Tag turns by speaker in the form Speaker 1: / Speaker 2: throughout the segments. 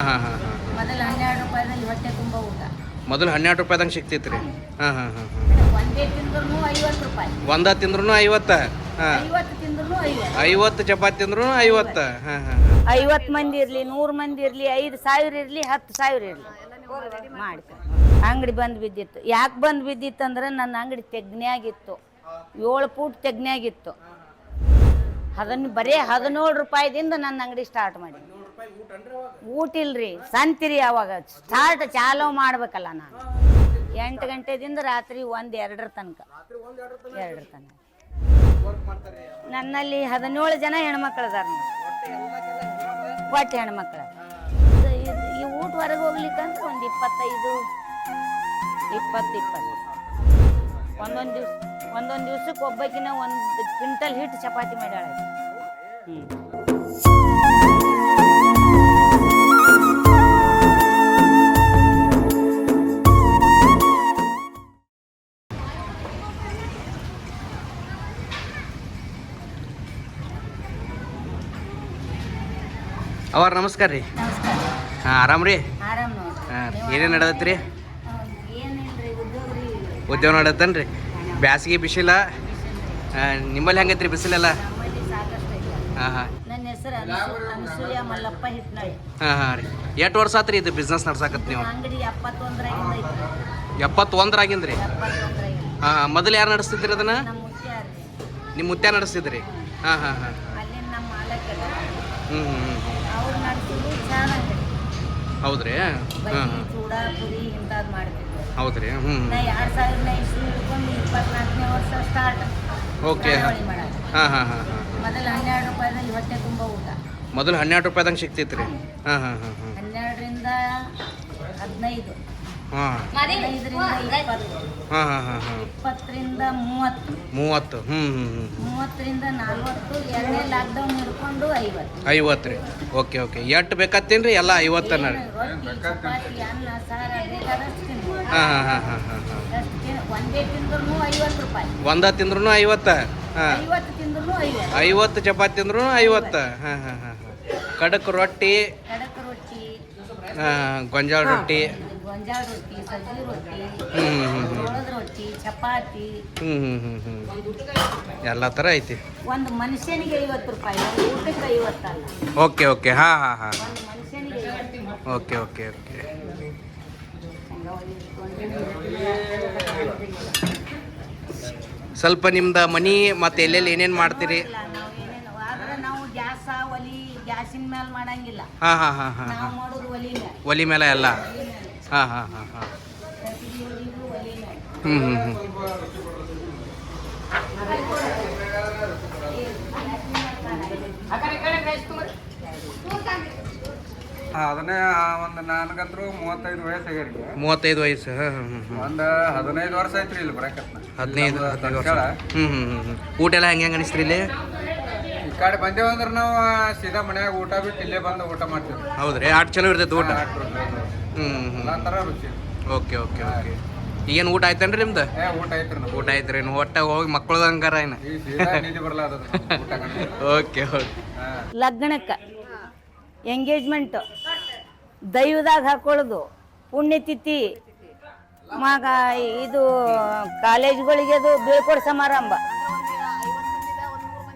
Speaker 1: ಹಾಂ ಹಾಂ ಹಾಂ.
Speaker 2: ಮೊದಲು ಹನ್ನೆರಡು ರೂಪಾಯಿದಲ್ಲಿ ಹೊಟ್ಟೆ ತುಂಬ ಊಟ.
Speaker 1: ಮೊದಲು ಹನ್ನೆರಡು ರೂಪಾಯಿದಂಗೆ ಸಿಗ್ತೈತೆ ರೀ ಹಾಂ ಹಾಂ
Speaker 2: ಒಂದೇ ತಿಂದ್ರು ಐವತ್ತು ರೂಪಾಯಿ.
Speaker 1: ಒಂದ ತಿಂದ್ರು ಐವತ್ತ? ಹಾಂ.
Speaker 2: ಐವತ್ತು ತಿಂದ್ರು ಐವತ್ತು.
Speaker 1: ಐವತ್ತು ಚಪಾತಿ ತಿಂದ್ರು ಐವತ್ತ? ಹಾಂ ಹಾಂ
Speaker 2: ಐವತ್ತು ಮಂದಿ ಇರಲಿ ನೂರು ಮಂದಿ ಇರಲಿ ಐದು ಸಾವಿರ ಇರಲಿ ಹತ್ತು ಸಾವಿರ ಇರಲಿ. ಮಾಡಿ ಅಂಗಡಿ ಬಂದು ಬಿದ್ದಿತ್ತು. ಯಾಕೆ ಬಂದು ಬಿದ್ದಿತ್ತು ಅಂದ್ರೆ ನನ್ನ ಅಂಗಡಿ ತೆಗ್ನ್ಯಾಗಿತ್ತು. ಏಳು ಫೂಟ್ ತೆಗ್ನ್ಯಾಗಿತ್ತು. ಅದನ್ನು ಬರೀ ಹದಿನೇಳು ರೂಪಾಯಿದಿಂದ ನನ್ನ ಅಂಗಡಿ ಸ್ಟಾರ್ಟ್ ಮಾಡಿ ಊಟ ಇಲ್ರಿ ಸಂತಿರಿ ಅವಾಗ ಸ್ಟಾರ್ಟ್ ಚಾಲೋ ಮಾಡ್ಬೇಕಲ್ಲ ನಾನು. ಎಂಟು ಗಂಟೆದಿಂದ ರಾತ್ರಿ ಒಂದು ಎರಡರ ತನಕ. ಎರಡರ ತನಕ ನನ್ನಲ್ಲಿ ಹದಿನೇಳು ಜನ ಹೆಣ್ಮಕ್ಳು ಅದಾರ ಒಟ್ಟು ಹೆಣ್ಮಕ್ಳು? ಈ ಊಟ ಹೊರಗೆ ಹೋಗ್ಲಿಕ್ಕಂದ್ರೆ ಒಂದು ಇಪ್ಪತ್ತೈದು ಇಪ್ಪತ್ತು ಇಪ್ಪತ್ತು ಒಂದೊಂದು ದಿವ್ಸ ಒಂದೊಂದು ದಿವ್ಸಕ್ಕೆ ಒಬ್ಬಕಿನ ಒಂದು ಕ್ವಿಂಟಲ್ ಹಿಟ್ಟು ಚಪಾತಿ ಮಾಡ್ಯಾಳ ಹ್ಞೂ
Speaker 1: ಅವ್ರ ನಮಸ್ಕಾರ ರೀ. ಹಾಂ ಆರಾಮ್ ರೀ? ಹಾಂ ಏನೇನು ನಡದತ್ರಿ? ರೀ
Speaker 2: ಉದ್ಯೋಗ ರೀ?
Speaker 1: ನಡತ್ತನ್ ರೀ ಬ್ಯಾಸಿಗೆ ಬಿಸಿಲ? ನಿಮ್ಮಲ್ಲಿ ಹೆಂಗೈತ್ರಿ ಬಿಸಿಲೆಲ್ಲ
Speaker 2: ನಮ್ಮಲ್ಲಿ ಸಾಕಷ್ಟು
Speaker 1: ಹಾಂ ಹಾಂ.
Speaker 2: ನನ್ನ ಹೆಸರು ಅನಸು ಮಲ್ಲಪ್ಪ ಹಿಟ್ನಾಳ್
Speaker 1: ಹಾಂ ಹಾಂ ರೀ. ಎಷ್ಟು ವರ್ಷ ಆತ್ರಿ ಇದು ಬಿಸ್ನೆಸ್ ನಡ್ಸಾಕತ್ ನೀವು?
Speaker 2: ಅಂಗಡಿ ಎಪ್ಪತ್ತೊಂದರಾಗಿಂದ
Speaker 1: ಎಪ್ಪತ್ತೊಂದರಾಗಿಂದ ರೀ? ಹಾಂ ಮೊದಲು ಯಾರು ನಡೆಸ್ತಿದ್ರಿ ಅದನ್ನ?
Speaker 2: ನಮ್ಮ ಮುತ್ಯ ರೀ.
Speaker 1: ನಡೆಸ್ತಿದ್ರಿ? ಹಾಂ ಹಾಂ ಹಾಂ ಹ್ಞೂ ಹ್ಞೂ ಹ್ಞೂ
Speaker 2: ಅವ್ರು
Speaker 1: ಹೌದ್ರಿ? ಹಾಂ
Speaker 2: ಚೂಡ ಪುರಿ ಇಂಥದ್ದು ಮಾಡ್ತಿದ್ರು
Speaker 1: ಹೌದ್ರಿ? ಹ್ಞೂ
Speaker 2: ನಾ ಎರಡು ಸಾವಿರದ ಇಸ್ವಿ ಹಿಡ್ಕೊಂಡು ಇಪ್ಪತ್ನಾಲ್ಕನೇ ವರ್ಷ ಸ್ಟಾರ್ಟ್
Speaker 1: ಓಕೆ ಹಾಂ. ಹಾಂ ಹಾಂ ಹಾಂ ಹಾಂ
Speaker 2: ಮೊದಲು ಹನ್ನೆರಡು ರೂಪಾಯಿದಲ್ಲಿ ಹೊಟ್ಟೆ ತುಂಬ ಊಟ.
Speaker 1: ಮೊದಲು ಹನ್ನೆರಡು ರೂಪಾಯಿದಂಗೆ ಸಿಗ್ತೈತ್ರಿ. ಹಾಂ ಹಾಂ ಹಾಂ ಹಾಂ.
Speaker 2: ಹನ್ನೆರಡರಿಂದ ಹದಿನೈದು.
Speaker 1: ಹಾಂ.
Speaker 2: ಹದಿನೈದರಿಂದ ಇಪ್ಪತ್ತು
Speaker 1: ಹಾಂ ಹಾಂ ಹಾಂ ಹಾಂ.
Speaker 2: ಇಪ್ಪತ್ತರಿಂದ ಮೂವತ್ತು.
Speaker 1: ಮೂವತ್ತು ಹ್ಞೂ ಹ್ಞೂ ಹ್ಞೂ
Speaker 2: ಮೂವತ್ತರಿಂದ ನಲ್ವತ್ತು ಎರಡನೇ ಲಾಕ್ಡೌನ್ ಹಿಡ್ಕೊಂಡು ಐವತ್ತು.
Speaker 1: ಐವತ್ತು ರೀ. Okay okay. ಎಷ್ಟು ಬೇಕಾತ್ತೇನು ರೀ. ಎಲ್ಲ ಐವತ್ತನ ರೀ
Speaker 2: ತಿನ್ಬೋದು
Speaker 1: ಹಾಂ ಹಾಂ ಹಾಂ ಹಾಂ ಹಾಂ
Speaker 2: ಒಂದೇ ತಿಂದ್ರು ಐವತ್ತು ರೂಪಾಯಿ.
Speaker 1: ಒಂದ ತಿಂದ್ರು ಐವತ್ತು?
Speaker 2: ಐವತ್ತು ಐವತ್ತು.
Speaker 1: ಐವತ್ತು ಚಪಾತಿ ತಿಂದ್ರು ಐವತ್ತು? ಹಾಂ ಹಾಂ ಹಾಂ ಹಾಂ. ಖಡಕ್ ರೊಟ್ಟಿ
Speaker 2: ಕಡಕ್ ರೊಟ್ಟಿ.
Speaker 1: ಹಾಂ ಗೊಂಜಾಳ ರೊಟ್ಟಿ.
Speaker 2: ಗೊಂಜಾಳ ರೊಟ್ಟಿ ಸಜ್ಜಿ ರೊಟ್ಟಿ ಜೋಳದ ರೊಟ್ಟಿ ಚಪಾತಿ.
Speaker 1: ಎಲ್ಲ ಥರ ಐತಿ. ಒಂದು
Speaker 2: ಮನುಷ್ಯನಿಗೆ ಐವತ್ತು ರೂಪಾಯಿ ಊಟಕ್ಕೆ ಐವತ್ತಲ್ಲ.
Speaker 1: Okay okay. ಹಾಂ ಹಾಂ ಹಾಂ.
Speaker 2: ಒಂದು ಮನುಷ್ಯನಿಗೆ ಐವತ್ತು
Speaker 1: ಓಕೆ ಓಕೆ ಓಕೆ. ಸ್ವಲ್ಪ ನಿಮ್ದು ಮನಿ ಮತ್ತೆ ಎಲ್ಲೆಲ್ಲಿ ಏನೇನು ಮಾಡ್ತೀರಿ?
Speaker 2: ನಾವು ಏನೇನು ಆದ್ರೆ ನಾವು ಗ್ಯಾಸ ಒಲಿ ಗ್ಯಾಸಿನ ಮೇಲೆ ಮಾಡಂಗಿಲ್ಲ.
Speaker 1: ಹಾಂ ಹಾಂ ಹಾಂ ಹಾಂ
Speaker 2: ನಾವು ಮಾಡೋದು ಒಲಿ ಮೇಲೆ
Speaker 1: ಎಲ್ಲ. ಹಾಂ ಹಾಂ ಹಾಂ ಹಾಂ. ಹ್ಞೂ ಹ್ಞೂ ಹ್ಞೂ
Speaker 3: ಅದನ್ನೇ ಒಂದು ನನಗಂತರೂ ಮೂವತ್ತೈದು ವಯಸ್ಸಾಗ್ಯಾರಿ
Speaker 1: ಮೂವತ್ತೈದು ವಯಸ್ಸು ಹಾಂ ಹ್ಞೂ ಹ್ಞೂ
Speaker 3: ಒಂದು ಹದಿನೈದು ವರ್ಷ ಐತ್ರಿ ಇಲ್ಲಿ ಬರಕತ್ತ
Speaker 1: ಹದಿನೈದು ಹದಿನೈದು ವರ್ಷ. ಹ್ಞೂ ಹ್ಞೂ ಹ್ಞೂ ಊಟ ಎಲ್ಲ ಹೆಂಗೆ ಹೆಂಗೆ ಅನಿಸ್ತ್ರಿ ಇಲ್ಲಿ?
Speaker 3: ಕಡೆ ಬಂದೇವು ಅಂದ್ರೆ ನಾವು ಸೀದಾ ಮನ್ಯಾಗ ಊಟ ಬಿಟ್ಟು ಇಲ್ಲೇ ಬಂದು ಊಟ ಮಾಡ್ತೀವಿ.
Speaker 1: ಹೌದ್ರಿ ಆಟ ಚಲೋ ಇರ್ತೈತೆ ಊಟ? ಹ್ಞೂ ಹ್ಞೂ
Speaker 3: ಥರ ರುಚಿ.
Speaker 1: Okay okay okay. ಏನು ಊಟ ಆಯ್ತೇನ್ರಿ ನಿಮ್ದು?
Speaker 3: ಏ ಊಟ ಐತ್ರಿ
Speaker 1: ಊಟ ಆಯ್ತು ರೀ ಹೊಟ್ಟೆ ಹೋಗಿ ಮಕ್ಕಳು ಹಂಗಾರ ಏನು?
Speaker 3: ಈ ಸೀದಾ ನಿಧಿ ಬರಲ್ಲ ಅದು ಊಟ
Speaker 1: ಓಕೆ ಓಕೆ.
Speaker 2: ಲಗ್ನಕ್ಕೆ ಎಂಗೇಜ್ಮೆಂಟು ದೈವದಾಗ ಹಾಕೊಳ್ಳೋದು ಪುಣ್ಯತಿಥಿ ಮಗ ಇದು ಕಾಲೇಜ್ಗಳಿಗೆ ಅದು ಬೀಳ್ಕೊಡ ಸಮಾರಂಭ.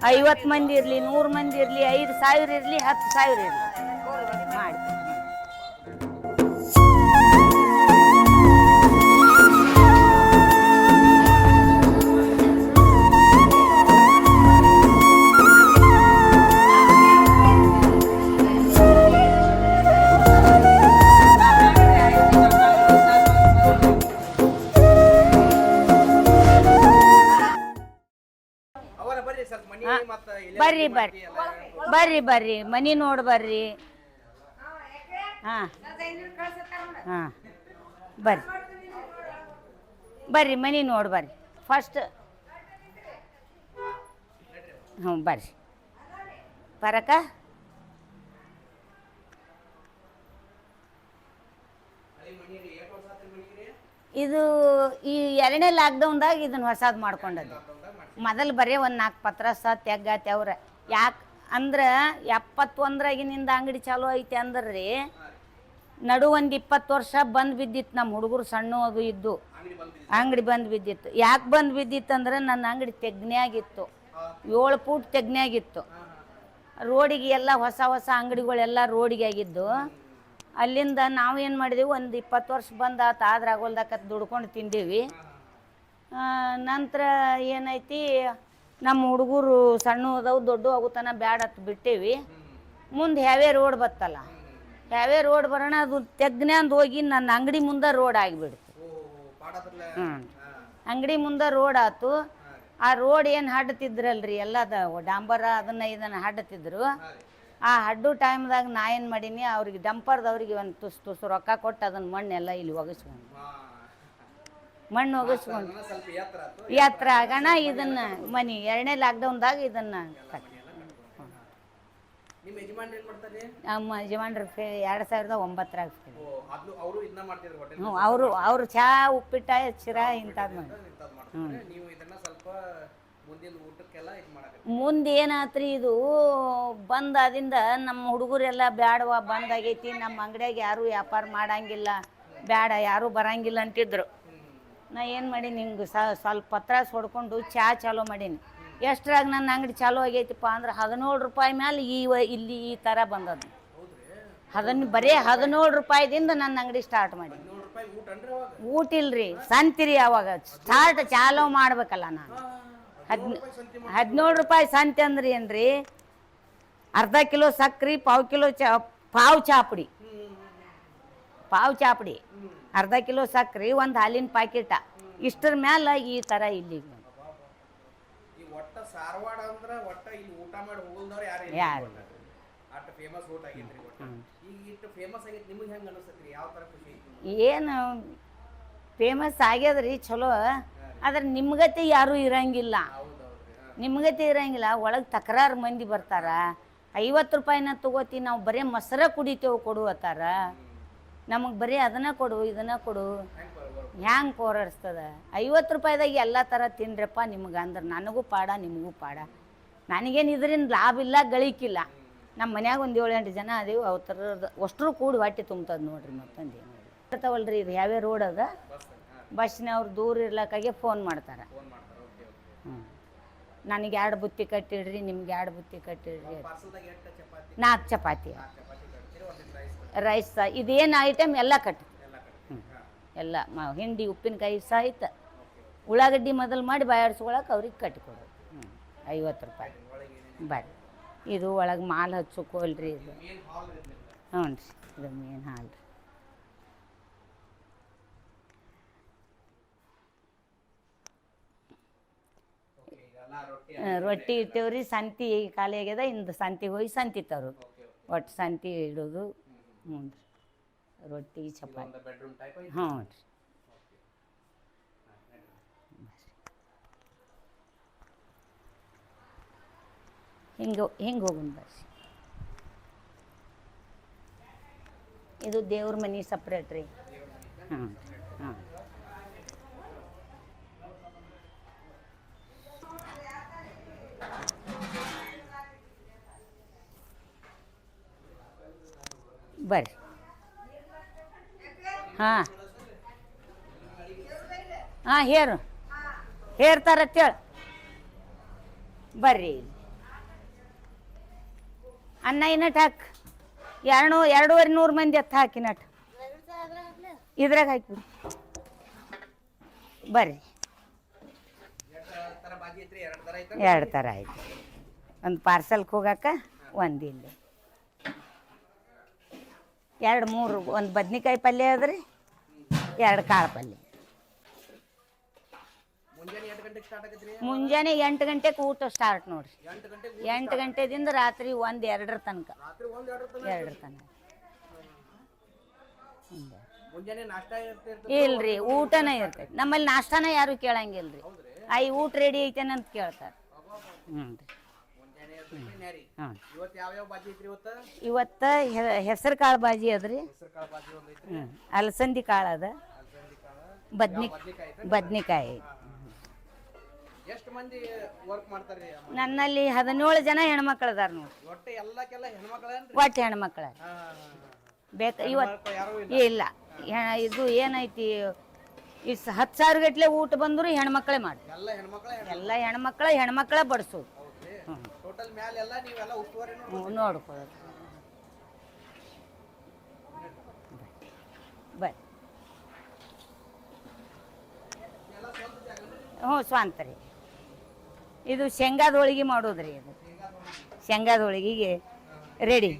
Speaker 2: ಐವತ್ತು ಮಂದಿ ಇರಲಿ ನೂರು ಮಂದಿ ಇರಲಿ ಐದು ಸಾವಿರ ಇರಲಿ ಹತ್ತು ಸಾವಿರ ಇರಲಿ. ಬರ್ರಿ ಬರ್ರಿ. ಬರ್ರಿ ಬರ್ರಿ. ಮನಿ ನೋಡಿ ಬರ್ರಿ. ಹಾಂ. ಹಾಂ. ಬರ್ರಿ. ಬರ್ರಿ, ಮನಿ ನೋಡಿ ಬರ್ರಿ. ಫಸ್ಟ್ ಹ್ಞೂ, ಬರ್ರಿ. ಬರಕ ಇದು ಈ ಎರಡನೇ ಲಾಕ್ಡೌನ್ದಾಗ ಇದನ್ನ ಹೊಸದು ಮಾಡ್ಕೊಂಡದ್ದು. ಮೊದಲು ಬರೀ ಒಂದು ನಾಲ್ಕು ಪತ್ರ ಸ ತೆಗ್ಗ ತೆವ್ರ. ಯಾಕೆ ಅಂದ್ರೆ ಎಪ್ಪತ್ತೊಂದ್ರಾಗಿನಿಂದ ಅಂಗಡಿ ಚಾಲೂ ಐತೆ ಅಂದ್ರೆ. ನಡು ಒಂದು ಇಪ್ಪತ್ತು ವರ್ಷ ಬಂದು ಬಿದ್ದಿತ್ತು ನಮ್ಮ ಹುಡುಗರು ಸಣ್ಣ ಅದು ಇದ್ದು. ಅಂಗಡಿ ಬಂದು ಬಿದ್ದಿತ್ತು. ಯಾಕೆ ಬಂದು ಬಿದ್ದಿತ್ತು ಅಂದ್ರೆ ನನ್ನ ಅಂಗಡಿ ತೆಗ್ನ್ಯಾಗಿತ್ತು. ಏಳು ಫೂಟ್ ತೆಗ್ನ್ಯಾಗಿತ್ತು. ರೋಡಿಗೆ ಎಲ್ಲ ಹೊಸ ಹೊಸ ಅಂಗಡಿಗಳೆಲ್ಲ ರೋಡಿಗೆ ಆಗಿದ್ದು. ಅಲ್ಲಿಂದ ನಾವು ಏನು ಮಾಡಿದೆವು, ಒಂದು ಇಪ್ಪತ್ತು ವರ್ಷ ಬಂದು ಆತು, ಆದ್ರೆ ಆಗೋಲ್ದಕ್ಕ ದುಡ್ಕೊಂಡು ತಿಂದೀವಿ. ನಂತರ ಏನೈತಿ ನಮ್ಮ ಹುಡುಗರು ಸಣ್ಣ ಅದಾವು ದೊಡ್ಡ ಆಗುತ್ತಾನ ಬ್ಯಾಡ ಅಂತ ಬಿಟ್ಟೇವಿ. ಮುಂದೆ ಹ್ಯಾವೇ ರೋಡ್ ಬತ್ತಲ್ಲ. ಹ್ಯಾವೇ ರೋಡ್ ಬರೋಣ ಅದು ತೆಗ್ನ್ಯಾಂದು ಹೋಗಿ ನನ್ನ ಅಂಗಡಿ ಮುಂದೆ ರೋಡ್ ಆಗಿಬಿಡ್ತು. ಹ್ಞೂ ಅಂಗಡಿ ಮುಂದೆ ರೋಡ್ ಆಯ್ತು ಆ ರೋಡ್ ಏನು ಹಡ್ತಿದ್ರಲ್ರಿ ಎಲ್ಲದ ಡಾಂಬರ ಅದನ್ನ ಇದನ್ನ ಹಡ್ತಿದ್ರು. ಆ ಹಡ್ಡು ಟೈಮ್ದಾಗ ನಾ ಏನು ಮಾಡೀನಿ ಅವ್ರಿಗೆ ಡಂಪರ್ದವ್ರಿಗೆ ಒಂದು ತುಸು ತುಸು ರೊಕ್ಕ ಕೊಟ್ಟು ಅದನ್ನ ಮಣ್ಣೆಲ್ಲ ಇಲ್ಲಿ ಒಗಸ್ಕೊಂಡು ಮಣ್ಣು ಒಗಸ್ಕೊಂಡು. ಯಾತ್ರ ಆಗೋಣ? ಇದನ್ನ ಮನಿ ಎರಡನೇ ಲಾಕ್ಡೌನ್ದಾಗ ಇದನ್ನ
Speaker 1: ನಿಮ್ಮ ಯಜಮಾನ್ರು
Speaker 2: ಎರಡು ಸಾವಿರದ ಒಂಬತ್ತರಾಗ ಹ್ಞೂ ಅವರು ಅವರು ಚಹಾ ಉಪ್ಪಿಟ್ಟ ಚಿರ ಇಂಥದ್ದು ಮಾಡಿ
Speaker 1: ಮಾಡಬೇಕು.
Speaker 2: ಮುಂದೆ ಏನಾತ್ರಿ ಇದು ಬಂದಾದಿಂದ ನಮ್ಮ ಹುಡುಗರೆಲ್ಲ ಬ್ಯಾಡವ ಬಂದಾಗೈತಿ ನಮ್ಮ ಅಂಗಡಿಯಾಗ ಯಾರು ವ್ಯಾಪಾರ ಮಾಡಂಗಿಲ್ಲ ಬ್ಯಾಡ ಯಾರು ಬರಂಗಿಲ್ಲ ಅಂತಿದ್ರು. ನಾ ಏನು ಮಾಡೀನಿ ಹಿಂಗೆ ಸ್ವಲ್ಪ ಪತ್ರ ಹೊಡ್ಕೊಂಡು ಚಹಾ ಚಾಲೂ ಮಾಡೀನಿ. ಎಷ್ಟ್ರಾಗ ನನ್ನ ಅಂಗಡಿ ಚಾಲೋ ಆಗೈತಿಪ್ಪ ಅಂದ್ರೆ ಹದಿನೇಳು ರೂಪಾಯಿ ಮೇಲೆ ಈ ಇಲ್ಲಿ ಈ ಥರ ಬಂದದ್ದು ಹದಿನ, ಬರೀ ಹದಿನೇಳು ರೂಪಾಯಿದಿಂದ ನನ್ನ ಅಂಗಡಿ ಸ್ಟಾರ್ಟ್ ಮಾಡಿ
Speaker 1: ಊಟ
Speaker 2: ಇಲ್ರಿ, ಸಂತಿರಿ ಅವಾಗ ಸ್ಟಾರ್ಟ್ ಚಾಲೋ ಮಾಡ್ಬೇಕಲ್ಲ ನಾನು. ಹದಿನ, ಹದಿನೇಳು ರೂಪಾಯಿ ಸಂತೆ ಅಂದ್ರೆ ಏನ್ರಿ, ಅರ್ಧ ಕಿಲೋ ಸಕ್ರಿ, ಪಾವು ಕಿಲೋ ಚಾ, ಪಾವು ಚಾಪುಡಿ. ಪಾವು ಚಾಪುಡಿ. ಅರ್ಧ ಕಿಲೋ ಸಕ್ಕರೆ ಒಂದು ಹಾಲಿನ ಪಾಕಿಟ. ಇಷ್ಟರ ಮ್ಯಾಲ ಈ ಥರ ಇಲ್ಲಿ.
Speaker 1: ಯಾರು
Speaker 2: ಏನು ಫೇಮಸ್ ಆಗ್ಯದ್ರಿ ಚಲೋ ಆದ್ರೆ ನಿಮ್ಗತೆ ಯಾರೂ ಇರಂಗಿಲ್ಲ. ನಿಮ್ಗತಿ ಇರಂಗಿಲ್ಲ ಒಳಗೆ ತಕರಾರು ಮಂದಿ ಬರ್ತಾರ. ಐವತ್ತು ರೂಪಾಯಿನ ತಗೋತಿ ನಾವು ಬರೀ ಮೊಸರ ಕುಡಿತೇವೆ ಕೊಡು ಅತ್ತಾರ ನಮಗೆ ಬರೀ ಅದನ್ನ ಕೊಡು, ಇದನ್ನ ಕೊಡು. ಹ್ಯಾಂಗೆ ಹೋರಾಡಿಸ್ತದ? ಐವತ್ತು ರೂಪಾಯಿದಾಗ ಎಲ್ಲ ಥರ ತಿನ್ರಪ್ಪ ನಿಮ್ಗೆ ಅಂದ್ರೆ ನನಗೂ ಪಾಡ, ನಿಮಗೂ ಪಾಡ. ನನಗೇನು ಇದರಿಂದ ಲಾಭ ಇಲ್ಲ, ಗಳಿಕಿಲ್ಲ. ನಮ್ಮ ಮನ್ಯಾಗ ಒಂದು ಏಳು ಎಂಟು ಜನ ಅದೀವಿ ಅವು ಥರದ ಅಷ್ಟರು ಕೂಡಿ ಹೊಟ್ಟೆ ತುಂಬ್ತದೆ ನೋಡ್ರಿ ಮತ್ತೊಂದು ಏನು ರೀ ಇದು ಯಾವ್ಯಾವ ರೋಡ್ ಅದ? ಬಸ್ನವ್ರು ದೂರ ಇರ್ಲಕ್ಕಾಗೆ ಫೋನ್ ಮಾಡ್ತಾರೆ. ಹ್ಞೂ ನನಗೆ ಎರಡು ಬುತ್ತಿ ಕಟ್ಟಿಡ್ರಿ, ನಿಮ್ಗೆ ಎರಡು ಬುತ್ತಿ ಕಟ್ಟಿಡ್ರಿ ನಾಲ್ಕು ಚಪಾತಿ
Speaker 1: ನಾಲ್ಕು ಚಪಾತಿ ಕಟ್ತೀರಿ ಒಂದಿಷ್ಟು ರೈಸ್
Speaker 2: ಸಹ, ಇದೇನು ಐಟಮ್ ಎಲ್ಲ ಕಟ್.
Speaker 1: ಎಲ್ಲ
Speaker 2: ಮ ಹಿಂಡಿ, ಉಪ್ಪಿನಕಾಯಿ ಸಹಿತ. ಉಳ್ಳಾಗಡ್ಡಿ ಮೊದಲು ಮಾಡಿ ಬಾಯಾಡ್ಸ್ಕೊಳಕ್ಕೆ ಅವ್ರಿಗೆ ಕಟ್ಟಿಕೊಡು ಹ್ಞೂ ಐವತ್ತು ರೂಪಾಯಿ. ಬರ್ರಿ. ಇದು ಒಳಗೆ ಮಾಲ್ ಹಚ್ಚೋಕೋಲ್ರಿ ಇದು. ಹ್ಞೂ ರೀ. ಇದು ಮೇನ್ ಹಾಲ್ ರೀ.
Speaker 1: ರೊಟ್ಟಿ
Speaker 2: ಇಟ್ಟೇವ್ರಿ, ಸಂತಿ ಖಾಲಿ ಆಗ್ಯದ ಇಂದು ಸಂತಿಗೆ ಹೋಗಿ ಸಂತಿ
Speaker 1: ತರು
Speaker 2: ಒಟ್ಟು ಸಂತಿ ಇಡೋದು. ಹ್ಞೂ ರೀ ರೊಟ್ಟಿ ಚಪಾತಿ. ಹ್ಞೂ ರೀ. ಹಿಂಗೆ ಹಿಂಗೆ ಹೋಗೋಣ ಬರ್ರಿ ಇದು ದೇವ್ರ ಮನೆ ಸಪ್ರೇಟ್ ರೀ. ಹಾಂ ಹಾಂ ಬರ್ರಿ. ಹಾಂ. ಹಾಂ ಹೇರು. ಹೇರ್ತಾರತ್ತೇಳಿ ಬರ್ರಿ. ಅನ್ನ ಇನ್ನಟ್ ಹಾಕಿ. ಎರಡು ಎರಡೂವರೆ ನೂರು ಮಂದಿ ಹತ್ತು ಹಾಕಿ ನಟ್. ಇದ್ರಾಗ ಹಾಕಿ ಬರ್ರಿ.
Speaker 1: ಎರಡು
Speaker 2: ಥರ ಆಯ್ತು ಒಂದು ಪಾರ್ಸಲ್ಗೆ ಹೋಗಾಕ ಒಂದು ಇಲ್ಲಿ. ಎರಡು ಮೂರು ಒಂದು ಬದ್ನಿಕಾಯಿ ಪಲ್ಯ ಅದ್ರಿ ಎರಡು ಕಾಳು ಪಲ್ಯ.
Speaker 1: ಮುಂಜಾನೆ ಎಂಟು ಗಂಟೆಗೆ
Speaker 2: ಊಟ ಸ್ಟಾರ್ಟ್ ನೋಡ್ರಿ.
Speaker 1: ಎಂಟು
Speaker 2: ಗಂಟೆದಿಂದ ರಾತ್ರಿ ಒಂದು ಎರಡರ ತನಕ. ಎರಡರ ತನಕ ಇಲ್ರಿ ಊಟನ ಇರ್ತೈತಿ. ನಮ್ಮಲ್ಲಿ ನಾಷ್ಟಾನ ಯಾರು ಕೇಳಂಗಿಲ್ರಿ. ಐ ಊಟ ರೆಡಿ ಐತೇನಂತ ಅಂತ ಕೇಳ್ತಾರೆ. ಹ್ಞೂ ರೀ. ಹಾಂ.
Speaker 1: ಇವತ್ತು?
Speaker 2: ಹೆಸರು ಕಾಳು ಬಾಜಿ ಅದ್ರಿ. ಅಲಸಂದಿ ಕಾಳು ಅದ. ಬದ್ನಿ
Speaker 1: ಬದ್ನಿಕಾಯಿ?
Speaker 2: ನನ್ನಲ್ಲಿ ಹದಿನೇಳು ಜನ ಹೆಣ್ಮಕ್ಳು ಅದಾರ ನೋಡ್ರಿ
Speaker 1: ಒಟ್ಟು
Speaker 2: ಹೆಣ್ಮಕ್ಳ ಬೇಕ ಇವತ್ತು ಇಲ್ಲ? ಇದು ಏನೈತಿ? ಇಸ್ ಹತ್ತು ಸಾವಿರ ಗಟ್ಲೆ ಊಟ ಬಂದ್ರು ಹೆಣ್ಮಕ್ಳೇ ಮಾಡಿ
Speaker 1: ಎಲ್ಲ ಹೆಣ್ಮಕ್ಳ
Speaker 2: ಹೆಣ್ಮಕ್ಳ ಬಡಿಸೋದು.
Speaker 1: ಹೌದ್ರಿ
Speaker 2: ಹ್ಞೂ
Speaker 1: ಟೋಟಲ್ ಮ್ಯಾಲ ಎಲ್ಲ ನೀವೆಲ್ಲ ಉಸ್ತುವಾರಿ
Speaker 2: ಹ್ಞೂ ನೋಡ್ಕೊಳ್ಳೋದು ಬರ್ರಿ ಹ್ಞೂ ಸ್ವಂತ ರೀ. ಇದು ಶೇಂಗಾದ ಹೋಳಿಗೆ ಮಾಡೋದ್ರಿ ಇದು. ಶೇಂಗಾದ ಹೋಳಿಗೆಗೆ ರೆಡಿ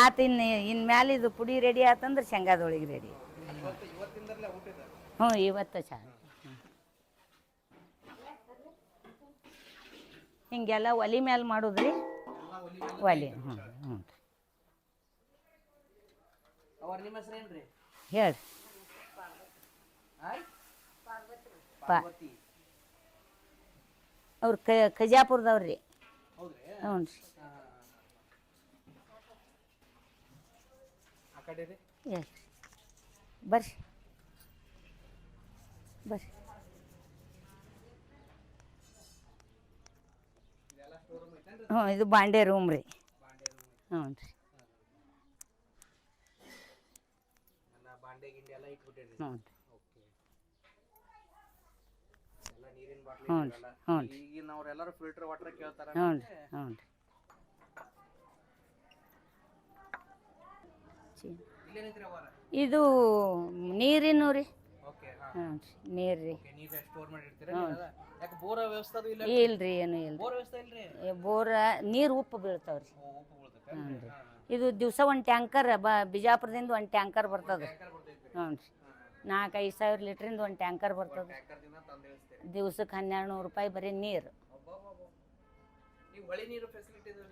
Speaker 2: ಆತು ಇನ್ನು ಇನ್ನು ಮ್ಯಾಲೆ ಇದು? ಪುಡಿ ರೆಡಿ ಆತಂದ್ರೆ ಶೇಂಗಾದ ಹೋಳಿಗೆ ರೆಡಿ ಹ್ಞೂ ಇವತ್ತು ಚಾ. ಹಿಂಗೆಲ್ಲ ಒಲಿ ಮ್ಯಾಲೆ ಮಾಡೋದ್ರಿ?
Speaker 1: ಒಲಿ.
Speaker 2: ಹ್ಞೂ ಹ್ಞೂ ರೀ
Speaker 1: ಆಯ್.
Speaker 2: ಪಾ. ಅವ್ರು ಕ ಖಜಾಪುರದವ್ರಿ ಹ್ಞೂ ರೀ. ಬರ್ರಿ. ಬರ್ರಿ. ಹ್ಞೂ ಇದು ಬಾಂಡೆ ರೂಮ್ ರೀ. ಹ್ಞೂ ರೀ. ಹ್ಞೂ ರೀ. ಹ್ಞೂ ರೀ. ಹ್ಞೂ ರೀ.
Speaker 1: ಫಿಲ್ಟರ್ ವಾಟರ್ ಕೇಳ್ತಾರ
Speaker 2: ಹ್ಞೂ ರೀ ಹ್ಞೂ ರೀ. ಇದು ನೀರಿನ ರೀ. ಹ್ಞೂ ರೀ ನೀರು ರೀ.
Speaker 1: ಓಕೆ
Speaker 2: ಇಲ್ರಿ ಏನು ಇಲ್ಲ
Speaker 1: ಬೋರ್ ವ್ಯವಸ್ಥೆ ಇಲ್ರಿ?
Speaker 2: ಬೋರ ನೀರು ಉಪ್ಪು ಬೀಳ್ತಾವ್ರಿ.
Speaker 1: ಹ್ಞೂ ಹಾ.
Speaker 2: ಇದು ದಿವಸ ಒಂದು ಟ್ಯಾಂಕರ್ ಬ ಬಿಜಾಪುರದಿಂದ ಒಂದು ಟ್ಯಾಂಕರ್ ಬರ್ತದೆ ಹ್ಞೂ ರೀ. ನಾಲ್ಕೈದು ಸಾವಿರ ಲೀಟ್ರಿಂದ ಒಂದು ಟ್ಯಾಂಕರ್ ಬರ್ತದೆ ದಿವ್ಸಕ್ಕೆ ಹನ್ನೆರಡು ನೂರು ರೂಪಾಯಿ ಬರೀ ನೀರು.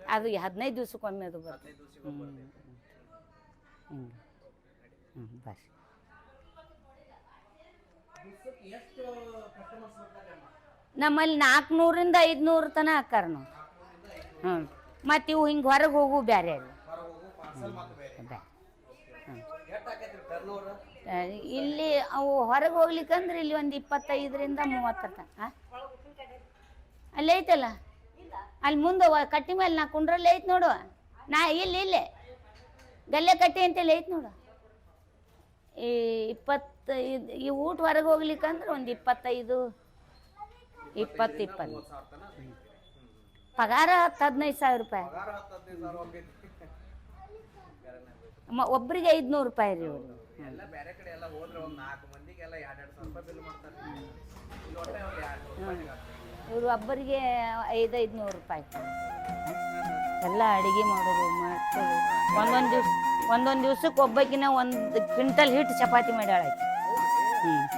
Speaker 2: ಅದು ಹದಿನೈದು ದಿವ್ಸಕ್ಕೊಮ್ಮೆ ಅದು ಬರ್ತದೆ.
Speaker 1: ಹ್ಞೂ
Speaker 2: ಹ್ಞೂ ಹ್ಞೂ. ಬರ್ರಿ ನಮ್ಮಲ್ಲಿ ನಾಲ್ಕುನೂರಿಂದ ಐದುನೂರು ತನಕ ಹಾಕಾರ ನಾವು ಹ್ಞೂ ಮತ್ತು ಇವು ಹಿಂಗೆ ಹೊರಗೆ ಹೋಗು ಬೇರೆ ಅಲ್ಲ. ಇಲ್ಲಿ ಅವು ಹೊರಗೆ ಹೋಗ್ಲಿಕ್ಕಂದ್ರೆ ಇಲ್ಲಿ ಒಂದು ಇಪ್ಪತ್ತೈದರಿಂದ ಮೂವತ್ತರ ತನಕ? ಅಲ್ಲಿ ಐತಲ್ಲ? ಅಲ್ಲಿ ಮುಂದೆ ಕಟ್ಟಿ ಮೇಲೆ ನಾ ಕುಂಡ್ರಲ್ಲಿ ಐತೆ ನೋಡು. ನಾ ಇಲ್ಲಿ, ಇಲ್ಲೇ. ಗಲ್ಲೆ ಕಟ್ಟಿ ಅಂತೇಳಿ ಐತೆ ನೋಡು. ಈ ಇಪ್ಪತ್ತೈದು, ಈ ಊಟ ಹೊರಗೆ ಹೋಗ್ಲಿಕ್ಕಂದ್ರೆ ಒಂದು ಇಪ್ಪತ್ತೈದು ಇಪ್ಪತ್ತು ಇಪ್ಪತ್ತು ಪಗಾರ ಹತ್ತು ಹದಿನೈದು ಸಾವಿರ ರೂಪಾಯಿ. ಮ ಒಬ್ಬರಿಗೆ ಐದುನೂರು ರೂಪಾಯಿ ರೀ
Speaker 1: ನೂರು ಆಗ್ತದೆ.
Speaker 2: ಇವರು ಒಬ್ಬರಿಗೆ ಐದು ಐದುನೂರು ರೂಪಾಯಿ. ಎಲ್ಲ ಅಡಿಗೆ ಮಾಡೋದು ಮಾಡ್ತೀವಿ ಒಂದೊಂದು ದಿವ್ಸ ಒಂದೊಂದು ದಿವ್ಸಕ್ಕೆ ಒಬ್ಬಕ್ಕಿನ ಒಂದು ಕ್ವಿಂಟಲ್ ಹಿಟ್ಟು ಚಪಾತಿ ಮಾಡ್ಯಾಳ ಹ್ಞೂ